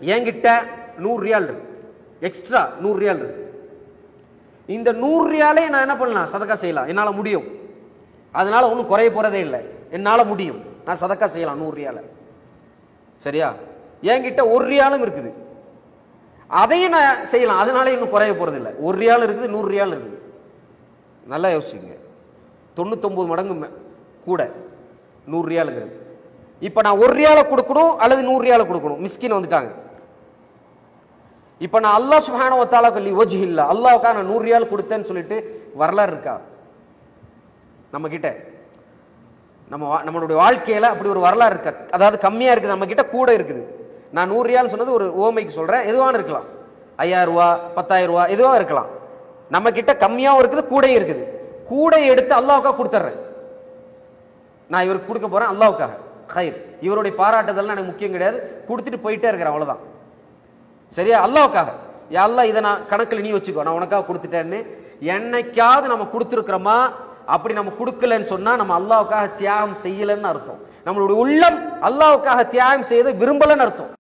என்கிட்ட நூறு ரியால் இருக்கு. எக்ஸ்ட்ரா நூறு ரியால் இருக்கு. இந்த நூறு ரியாலே நான் என்ன பண்ணலாம்? சதக்கா செய்யலாம். என்னால் முடியும். அதனால் ஒன்றும் குறைய போகிறதே இல்லை. என்னால் முடியும். நான் சதக்கா செய்யலாம் நூறு ரியால. சரியா? என்கிட்ட ஒரு ரியாலும் இருக்குது. அதையும் நான் செய்யலாம். அதனால இன்னும் குறைய போகிறது இல்லை. ஒரு ரியால் இருக்குது நூறு ரியால் இருக்குது. நல்லா யோசிச்சுங்க தொண்ணூத்தொம்பது மடங்கு கூட நூறு ரியாலுங்கிறது. இப்போ நான் ஒரு ரியாலை கொடுக்கணும் அல்லது நூறு ரியாலை கொடுக்கணும்? மிஸ்கின் வந்துட்டாங்க. இப்போ நான் அல்லாஹ் சுப்ஹானஹு வ தஆலா கல்லி வஜ் இல்ல அல்லாஹ்வுக்கா நான் நூறு ரியால் கொடுத்தேன்னு சொல்லிட்டு வரலாறு இருக்கா? நம்மக்கிட்ட நம்ம வா- நம்மளுடைய வாழ்க்கையில் அப்படி ஒரு வரலாறு இருக்கா? அதாவது கம்மியாக இருக்குது நம்மக்கிட்ட கூட இருக்குது. நான் நூறு ரியால் சொன்னது ஒரு ஓமைக்கு சொல்கிறேன் எதுவான இருக்கலாம். ஐயாயிரரூவா பத்தாயிரரூவா எதுவாக இருக்கலாம். நம்ம கம்மியாகவும் இருக்குது கூடையும் இருக்குது. கூடை எடுத்து அல்லாவுக்காக கொடுத்துட்றேன் நான் இவருக்கு கொடுக்க போகிறேன் அல்லாவுக்காக ஹைர். இவருடைய பாராட்டுதல்லாம் எனக்கு முக்கியம் கிடையாது. கொடுத்துட்டு போயிட்டே இருக்கிறேன் அவ்வளோதான் சரியா? அல்லாவுக்காக எல்லாம் இதை நான் கணக்கில் நீ வச்சுக்கோ. நான் உனக்காக கொடுத்துட்டேன்னு. என்னைக்காவது நம்ம கொடுத்துருக்குறோமா? அப்படி நம்ம கொடுக்கலன்னு சொன்னால் நம்ம அல்லாவுக்காக தியாகம் செய்யலைன்னு அர்த்தம். நம்மளுடைய உள்ளம் அல்லாவுக்காக தியாகம் செய்யதை விரும்பலைன்னு அர்த்தம்.